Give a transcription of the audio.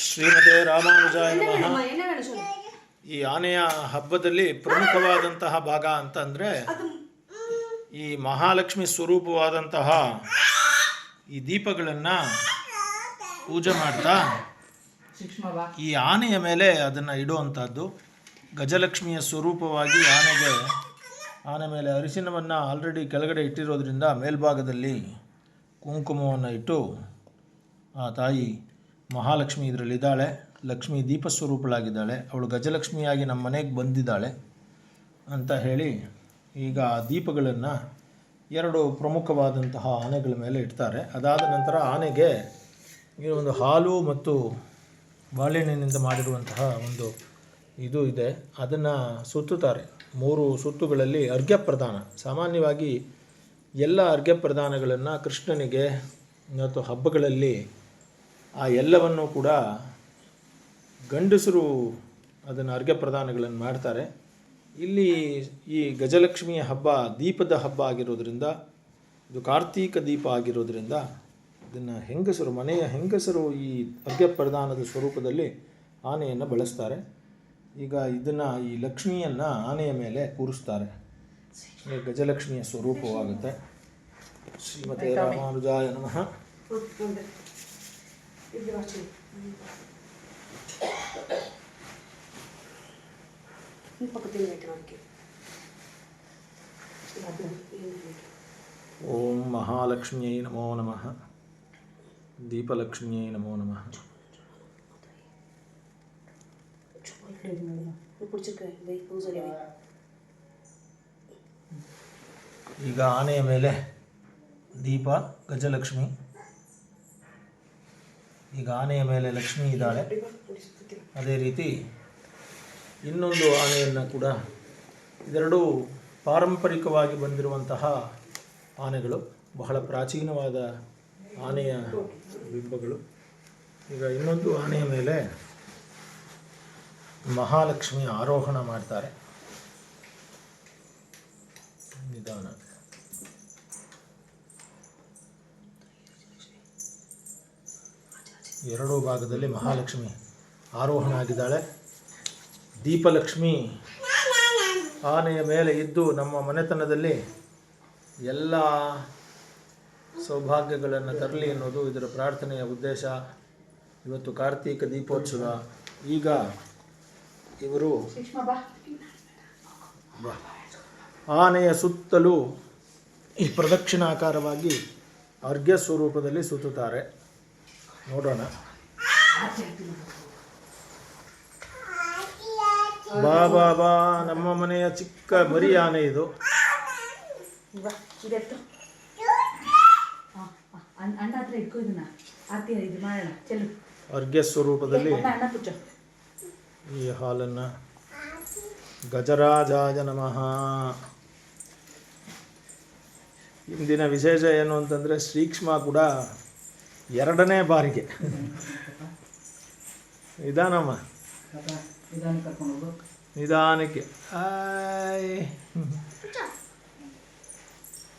ಶ್ರೀಮತೆ ರಾಮಾನುಜಾಯ ನಮಃ. ಈ ಆನೆಯ ಹಬ್ಬದಲ್ಲಿ ಪ್ರಮುಖವಾದಂತಹ ಭಾಗ ಅಂತ ಅಂದರೆ ಈ ಮಹಾಲಕ್ಷ್ಮಿ ಸ್ವರೂಪವಾದಂತಹ ಈ ದೀಪಗಳನ್ನು ಪೂಜೆ ಮಾಡ್ತಾ ಈ ಆನೆಯ ಮೇಲೆ ಅದನ್ನು ಇಡುವಂಥದ್ದು ಗಜಲಕ್ಷ್ಮಿಯ ಸ್ವರೂಪವಾಗಿ ಆನೆಗೆ ಆನೆ ಮೇಲೆ ಅರಿಶಿನವನ್ನು ಆಲ್ರೆಡಿ ಕೆಳಗಡೆ ಇಟ್ಟಿರೋದ್ರಿಂದ ಮೇಲ್ಭಾಗದಲ್ಲಿ ಕುಂಕುಮವನ್ನು ಇಟ್ಟು ಆ ತಾಯಿ ಮಹಾಲಕ್ಷ್ಮಿ ಇದರಲ್ಲಿದ್ದಾಳೆ. ಲಕ್ಷ್ಮಿ ದೀಪ ಸ್ವರೂಪಳಾಗಿದ್ದಾಳೆ ಅವಳು ಗಜಲಕ್ಷ್ಮಿಯಾಗಿ ನಮ್ಮ ಮನೆಗೆ ಬಂದಿದ್ದಾಳೆ ಅಂತ ಹೇಳಿ ಈಗ ಆ ದೀಪಗಳನ್ನು ಎರಡು ಪ್ರಮುಖವಾದಂತಹ ಆನೆಗಳ ಮೇಲೆ ಇಡ್ತಾರೆ. ಅದಾದ ನಂತರ ಆನೆಗೆ ಈ ಒಂದು ಹಾಲು ಮತ್ತು ಬಾಳೆಹಣ್ಣಿನಿಂದ ಮಾಡಿರುವಂತಹ ಒಂದು ಇದು ಇದೆ. ಅದನ್ನು ಸುತ್ತುತ್ತಾರೆ. ಮೂರು ಸುತ್ತುಗಳಲ್ಲಿ ಅರ್ಘ್ಯ ಪ್ರದಾನ ಸಾಮಾನ್ಯವಾಗಿ ಎಲ್ಲ ಅರ್ಘ್ಯ ಪ್ರದಾನಗಳನ್ನು ಕೃಷ್ಣನಿಗೆ ಮತ್ತು ಹಬ್ಬಗಳಲ್ಲಿ ಆ ಎಲ್ಲವನ್ನು ಕೂಡ ಗಂಡಸರು ಅದನ್ನು ಅರ್ಘ್ಯ ಪ್ರದಾನಗಳನ್ನು ಮಾಡ್ತಾರೆ. ಇಲ್ಲಿ ಈ ಗಜಲಕ್ಷ್ಮಿಯ ಹಬ್ಬ ದೀಪದ ಹಬ್ಬ ಆಗಿರೋದ್ರಿಂದ ಇದು ಕಾರ್ತೀಕ ದೀಪ ಆಗಿರೋದ್ರಿಂದ ಇದನ್ನು ಹೆಂಗಸರು ಮನೆಯ ಹೆಂಗಸರು ಈ ಅರ್ಘ್ಯ ಪ್ರದಾನದ ಸ್ವರೂಪದಲ್ಲಿ ಆನೆಯನ್ನು ಬಳಸ್ತಾರೆ. ಈಗ ಇದನ್ನು ಈ ಲಕ್ಷ್ಮಿಯನ್ನು ಆನೆಯ ಮೇಲೆ ಕೂರಿಸ್ತಾರೆ. ಗಜಲಕ್ಷ್ಮಿಯ ಸ್ವರೂಪವಾಗುತ್ತೆ. ಶ್ರೀಮತಿ ರಾಮಾನುಜಾಯ ನಮಃ. ಒಂದು. ಇದು ವಾಚಿ. ಈ ಪಕ್ಕದಲ್ಲಿ ಇಟ್ಟು ಅದಕ್ಕೆ. ಅದು ಏನು ಬೇಕು? ಓಂ ಮಹಾಲಕ್ಷ್ಮಿಯೈ ನಮೋ ನಮಃ ದೀಪಲಕ್ಷ್ಮಿಯೈ ನಮೋ ನಮಃ ಚೂರು ಕಡೆ ಇದು ಮಾಡೋಣ. ಇದು ಕುಡ್ಚಿಕಾಯಿ, ಬೈ, ಪೂಜೆಗೆ ಬೈ. ಈಗ ಆನೆಯ ಮೇಲೆ ದೀಪ ಗಜಲಕ್ಷ್ಮಿ ಈಗ ಆನೆಯ ಮೇಲೆ ಲಕ್ಷ್ಮಿ ಇದ್ದಾಳೆ. ಅದೇ ರೀತಿ ಇನ್ನೊಂದು ಆನೆಯನ್ನು ಕೂಡ ಇದೆರಡೂ ಪಾರಂಪರಿಕವಾಗಿ ಬಂದಿರುವಂತಹ ಆನೆಗಳು. ಬಹಳ ಪ್ರಾಚೀನವಾದ ಆನೆಯ ಬಿಂಬಗಳು. ಈಗ ಇನ್ನೊಂದು ಆನೆಯ ಮೇಲೆ ಮಹಾಲಕ್ಷ್ಮಿ ಆರೋಹಣ ಮಾಡ್ತಾರೆ. ಎರಡೂ ಭಾಗದಲ್ಲಿ ಮಹಾಲಕ್ಷ್ಮಿ ಆರೋಹಣ ಆಗಿದ್ದಾಳೆ ದೀಪಲಕ್ಷ್ಮಿ ಆನೆಯ ಮೇಲೆ ಇದ್ದು ನಮ್ಮ ಮನೆತನದಲ್ಲಿ ಎಲ್ಲ ಸೌಭಾಗ್ಯಗಳನ್ನು ತರಲಿ ಅನ್ನೋದು ಇದರ ಪ್ರಾರ್ಥನೆಯ ಉದ್ದೇಶ. ಇವತ್ತು ಕಾರ್ತೀಕ ದೀಪೋತ್ಸವ. ಈಗ ಇವರು. ಆನೆಯ ಸುತ್ತಲೂ ಈ ಪ್ರದಕ್ಷಿಣಾಕಾರವಾಗಿ ಅರ್ಘ್ಯ ಸ್ವರೂಪದಲ್ಲಿ ಸುತ್ತುತ್ತಾರೆ. ನೋಡೋಣ. ಬಾ ಬಾ ಬಾ ನಮ್ಮ ಮನೆಯ ಚಿಕ್ಕ ಮರಿ ಆನೆ ಇದು ಅರ್ಘ್ಯ ಸ್ವರೂಪದಲ್ಲಿ ಈ ಹಾಲನ್ನು ಗಜರಾಜಾಜ ನಮಃ. ಇಂದಿನ ವಿಶೇಷ ಏನು ಅಂತಂದರೆ ಶ್ರೀಕ್ಷ್ಮ ಕೂಡ ಎರಡನೇ ಬಾರಿಗೆ. ನಿಧಾನಮ್ಮ. ನಿಧಾನಕ್ಕೆ ಆಯ್.